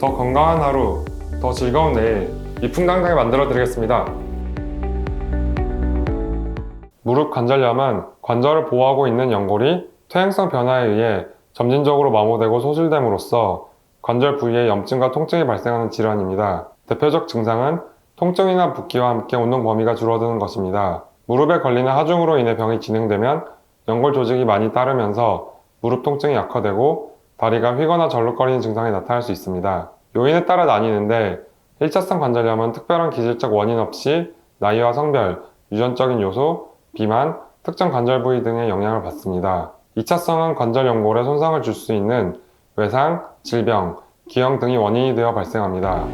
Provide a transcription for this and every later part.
더 건강한 하루, 더 즐거운 내일, 이풍당당하게 만들어 드리겠습니다. 무릎 관절염은 관절을 보호하고 있는 연골이 퇴행성 변화에 의해 점진적으로 마모되고 소실됨으로써 관절 부위에 염증과 통증이 발생하는 질환입니다. 대표적 증상은 통증이나 붓기와 함께 운동 범위가 줄어드는 것입니다. 무릎에 걸리는 하중으로 인해 병이 진행되면 연골 조직이 많이 따르면서 무릎 통증이 약화되고 다리가 휘거나 절룩거리는 증상이 나타날 수 있습니다. 요인에 따라 나뉘는데 1차성 관절염은 특별한 기질적 원인 없이 나이와 성별, 유전적인 요소, 비만, 특정 관절 부위 등의 영향을 받습니다. 2차성은 관절 연골에 손상을 줄 수 있는 외상, 질병, 기형 등이 원인이 되어 발생합니다.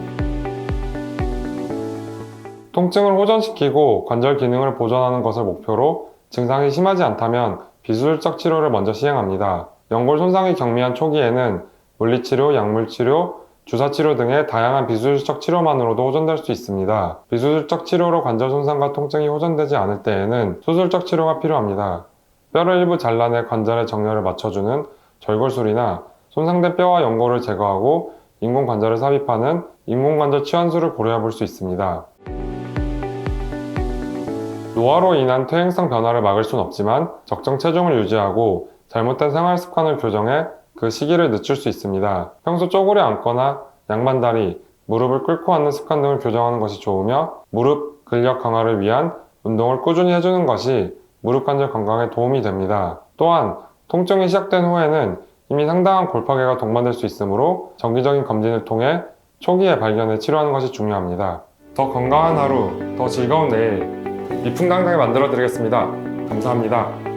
통증을 호전시키고 관절 기능을 보존하는 것을 목표로 증상이 심하지 않다면 비수술적 치료를 먼저 시행합니다. 연골 손상이 경미한 초기에는 물리치료, 약물치료, 주사치료 등의 다양한 비수술적 치료만으로도 호전될 수 있습니다. 비수술적 치료로 관절 손상과 통증이 호전되지 않을 때에는 수술적 치료가 필요합니다. 뼈를 일부 잘라내 관절의 정렬을 맞춰주는 절골술이나 손상된 뼈와 연골을 제거하고 인공 관절을 삽입하는 인공관절 치환술을 고려해 볼 수 있습니다. 노화로 인한 퇴행성 변화를 막을 순 없지만 적정 체중을 유지하고 잘못된 생활 습관을 교정해 그 시기를 늦출 수 있습니다. 평소 쪼그려 앉거나 양반다리, 무릎을 꿇고 앉는 습관 등을 교정하는 것이 좋으며 무릎 근력 강화를 위한 운동을 꾸준히 해주는 것이 무릎 관절 건강에 도움이 됩니다. 또한 통증이 시작된 후에는 이미 상당한 골파계가 동반될 수 있으므로 정기적인 검진을 통해 초기에 발견해 치료하는 것이 중요합니다. 더 건강한 하루, 더 즐거운 내일, 이풍당당하게 만들어 드리겠습니다. 감사합니다.